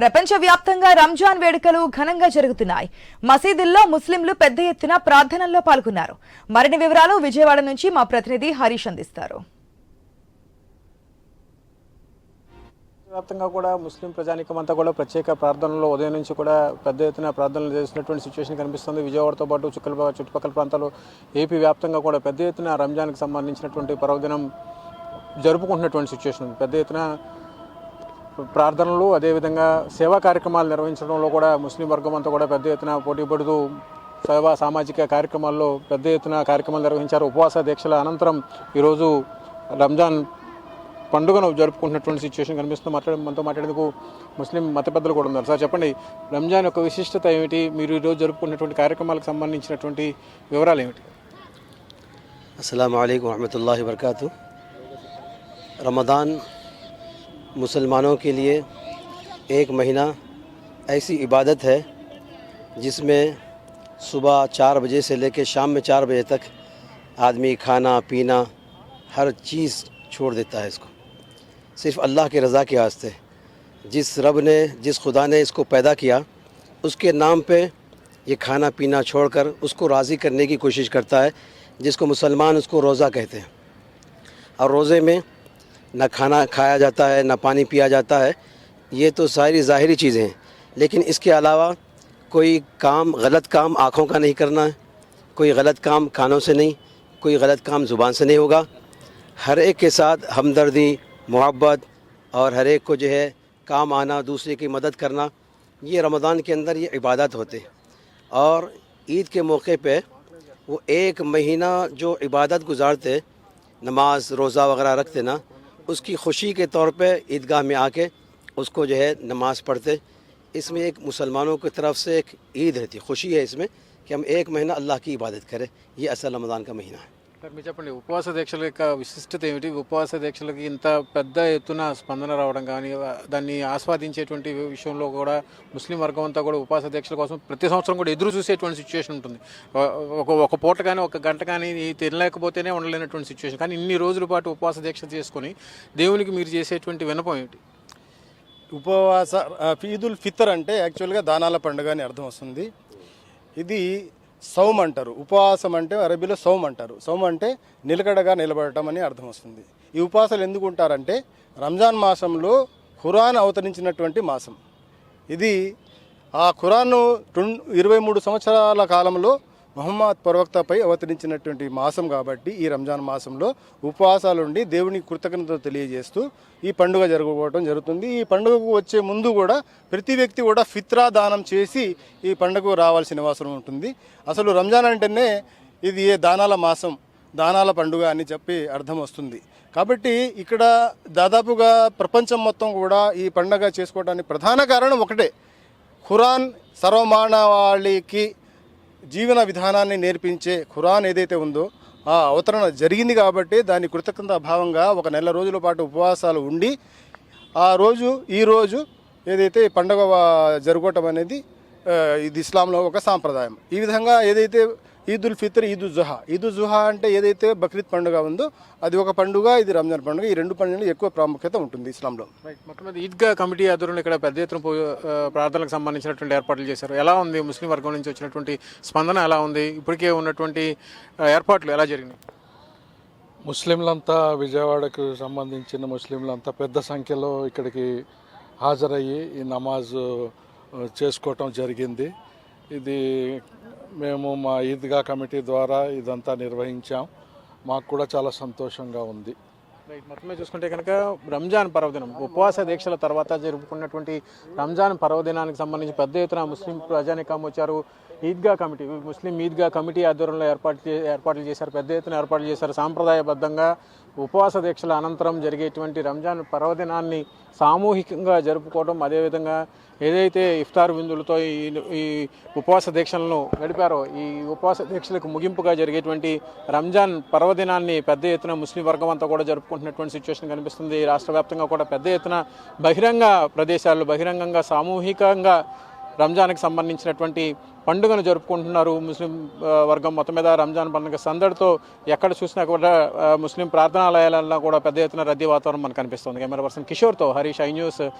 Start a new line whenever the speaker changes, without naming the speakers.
ప్రపంచవ్యాప్తంగా రంజాన్ వేడుకలు ఘనంగా జరుగుతున్నాయి. మసీదుల్లో ముస్లింలు పెద్ద ఎత్తున ప్రార్థనల్లో పాల్గొన్నారు. మరిన్ని వివరాలు విజయవాడ నుంచి మా ప్రతినిధి హరీష్ అందిస్తారు.
వ్యాప్తంగా కూడా ముస్లిం ప్రజానికం అంతా కూడా ప్రత్యేక ప్రార్థనలో ఉదయం నుంచి కూడా పెద్ద ఎత్తున ప్రార్థనలు చేసినటువంటి సిచ్యువేషన్ కనిపిస్తుంది. విజయవాడతో పాటు చుక్కల చుట్టుపక్కల ప్రాంతాలు ఏపీ వ్యాప్తంగా కూడా పెద్ద ఎత్తున రంజాన్కి సంబంధించినటువంటి పర్వదినం జరుపుకుంటున్నటువంటి సిచ్యువేషన్ పెద్ద ఎత్తున ప్రార్థనలు అదేవిధంగా సేవా కార్యక్రమాలు నిర్వహించడంలో కూడా ముస్లిం వర్గం అంతా కూడా పెద్ద ఎత్తున పోటీ పడుతూ సేవా సామాజిక కార్యక్రమాల్లో పెద్ద ఎత్తున కార్యక్రమాలు నిర్వహించారు. ఉపవాస దీక్షల అనంతరం ఈరోజు రంజాన్ పండుగను జరుపుకుంటున్నటువంటి సిచ్యువేషన్ కనిపిస్తుంది. మాట్లాడే మనతో మాట్లాడేందుకు ముస్లిం మత పెద్దలు కూడా ఉన్నారు. సార్ చెప్పండి రంజాన్ యొక్క విశిష్టత ఏమిటి? మీరు ఈరోజు జరుపుకున్నటువంటి కార్యక్రమాలకు సంబంధించినటువంటి వివరాలు ఏమిటి?
مسلمانوں کے لیے ایک مہینہ ایسی عبادت ہے جس میں صبح چار بجے سے لے کے شام میں چار بجے تک آدمی کھانا، پینا، ہر چیز چھوڑ دیتا ہے اس کو۔ صرف اللہ کی رضا کے واسطے جس رب نے، جس خدا نے اس کو پیدا کیا، اس کے نام پہ یہ کھانا پینا چھوڑ کر اس کو راضی کرنے کی کوشش کرتا ہے، جس کو مسلمان اس کو روزہ کہتے ہیں۔ اور روزے میں نہ کھانا کھایا جاتا ہے، نہ پانی پیا جاتا ہے۔ یہ تو ساری ظاہری چیزیں ہیں۔ لیکن اس کے علاوہ کوئی کام غلط کام آنکھوں کا نہیں کرنا ہے کوئی غلط کام کانوں سے نہیں، کوئی غلط کام زبان سے نہیں ہوگا۔ ہر ایک کے ساتھ ہمدردی، محبت اور ہر ایک کو جو ہے کام آنا، دوسرے کی مدد کرنا، یہ رمضان کے اندر یہ عبادت ہوتے اور عید کے موقع پہ وہ ایک مہینہ جو عبادت گزارتے، نماز، روزہ وغیرہ رکھتے نا اس کی خوشی کے طور پہ عیدگاہ میں آ کے اس کو جو ہے نماز پڑھتے۔ اس میں ایک مسلمانوں کی طرف سے ایک عید رہتی، خوشی ہے اس میں کہ ہم ایک مہینہ اللہ کی عبادت کریں، یہ اصل رمضان کا مہینہ ہے۔
సార్ మీరు చెప్పండి ఉపవాస దీక్షల యొక్క విశిష్టత ఏమిటి? ఉపవాస దీక్షలకి ఇంత పెద్ద ఎత్తున స్పందన రావడం కానీ దాన్ని ఆస్వాదించేటువంటి విషయంలో కూడా ముస్లిం వర్గం అంతా కూడా ఉపవాస దీక్షల కోసం ప్రతి సంవత్సరం కూడా ఎదురు చూసేటువంటి సిచ్యువేషన్ ఉంటుంది. ఒక ఒక పూట కానీ ఒక గంట కానీ తినలేకపోతేనే ఉండలేనటువంటి సిచ్యువేషన్ కానీ ఇన్ని రోజుల పాటు ఉపవాస దీక్ష చేసుకొని దేవునికి మీరు చేసేటువంటి వినపం ఏమిటి?
ఉపవాస ఫీదుల్ ఫితర్ అంటే యాక్చువల్గా దానాల పండుగ అని అర్థం వస్తుంది. ఇది సౌమ్ అంటారు ఉపవాసం అంటే అరబీలో సౌమ్ అంటారు సౌమ్ అంటే నిలకడగా నిలబడటం అని అర్థం వస్తుంది. ఈ ఉపవాసాలు ఎందుకు ఉంటారంటే రంజాన్ మాసంలో ఖురాన్ అవతరించినటువంటి మాసం. ఇది ఆ ఖురాన్ను ఇరవై మూడు సంవత్సరాల కాలంలో మహమ్మద్ ప్రవక్తపై అవతరించినటువంటి మాసం కాబట్టి ఈ రంజాన్ మాసంలో ఉపవాసాలు ఉండి దేవుని కృతజ్ఞత తెలియజేస్తూ ఈ పండుగ జరగబోవడం జరుగుతుంది. ఈ పండుగకు వచ్చే ముందు కూడా ప్రతి వ్యక్తి కూడా ఫిత్రా దానం చేసి ఈ పండుగకు రావాల్సిన అవసరం ఉంటుంది. అసలు రంజాన్ అంటేనే ఇది ఏ దానాల మాసం దానాల పండుగ అని చెప్పి అర్థం వస్తుంది. కాబట్టి ఇక్కడ దాదాపుగా ప్రపంచం మొత్తం కూడా ఈ పండుగ చేసుకోవడానికి ప్రధాన కారణం ఒకటే. ఖురాన్ సర్వమానవాళికి జీవన విధానాన్ని నేర్పించే ఖురాన్ ఏదైతే ఉందో ఆ అవతరణ జరిగింది కాబట్టి దాని కృతజ్ఞత భావంగా ఒక నెల రోజుల పాటు ఉపవాసాలు ఉండి ఆ రోజు ఈ రోజు ఏదైతే పండగ పండుగ జరుగటం అనేది ఇది ఇస్లాంలో ఒక సాంప్రదాయం. ఈ విధంగా ఏదైతే ఈద్ ఉల్ ఫితర్ ఈద్ ఉల్ జుహా. ఈద్ ఉల్ జుహా అంటే ఏదైతే బక్రీద్ పండుగ ఉందో అది ఒక పండుగ ఇది రంజాన్ పండుగ. ఈ రెండు పండుగలు ఎక్కువ ప్రాముఖ్యత ఉంటుంది ఇస్లాంలో.
రైట్. మొత్తం ఈద్గా కమిటీ ఆధ్వర్యంలో ఇక్కడ పెద్ద ఎత్తున ప్రార్థనలకు సంబంధించినటువంటి ఏర్పాట్లు చేశారు. ఎలా ఉంది? ముస్లిం వర్గం నుంచి వచ్చినటువంటి స్పందన ఎలా ఉంది? ఇప్పటికే ఉన్నటువంటి ఏర్పాట్లు ఎలా జరిగినాయి?
ముస్లింలంతా విజయవాడకు సంబంధించిన ముస్లింలంతా పెద్ద సంఖ్యలో ఇక్కడికి హాజరయ్యి ఈ నమాజ్ చేసుకోవటం జరిగింది. ఇది మేము మా ఈద్గా కమిటీ ద్వారా ఇదంతా నిర్వహించాం. మాకు కూడా చాలా సంతోషంగా ఉంది.
మొత్తమే చూసుకుంటే కనుక రంజాన్ పర్వదినం ఉపవాస దీక్షల తర్వాత జరుపుకున్నటువంటి రంజాన్ పర్వదినానికి సంబంధించి పెద్ద ఎత్తున ముస్లిం ప్రజానికం వచ్చారు. ఈద్గా కమిటీ ముస్లిం ఈద్గా కమిటీ ఆధ్వర్యంలో ఏర్పాటు చే- ఏర్పాట్లు చేశారు. పెద్ద ఎత్తున ఏర్పాట్లు చేశారు. సాంప్రదాయబద్ధంగా ఉపవాస దీక్షల అనంతరం జరిగేటువంటి రంజాన్ పర్వదినాన్ని సామూహికంగా జరుపుకోవడం అదేవిధంగా ఏదైతే ఇఫ్తార్ విందులతో ఈ ఈ ఉపవాస దీక్షలను గడిపారో ఈ ఉపవాస దీక్షలకు ముగింపుగా జరిగేటువంటి రంజాన్ పర్వదినాన్ని పెద్ద ఎత్తున ముస్లిం వర్గం అంతా కూడా జరుపుకుంటున్నటువంటి సిచ్యువేషన్ కనిపిస్తుంది. రాష్ట్ర వ్యాప్తంగా కూడా పెద్ద ఎత్తున బహిరంగ ప్రదేశాల్లో బహిరంగంగా సామూహికంగా రంజాన్కి సంబంధించినటువంటి పండుగను జరుపుకుంటున్నారు ముస్లిం వర్గం మొత్తం మీద రంజాన్ పండుగ సందడితో ఎక్కడ చూసినా కూడా ముస్లిం ప్రార్థనాలయాలలో కూడా పెద్ద ఎత్తున రద్దీ వాతావరణం మనకు కనిపిస్తుంది. కెమెరా పర్సన్ కిషోర్తో హరీష్ ఐ న్యూస్.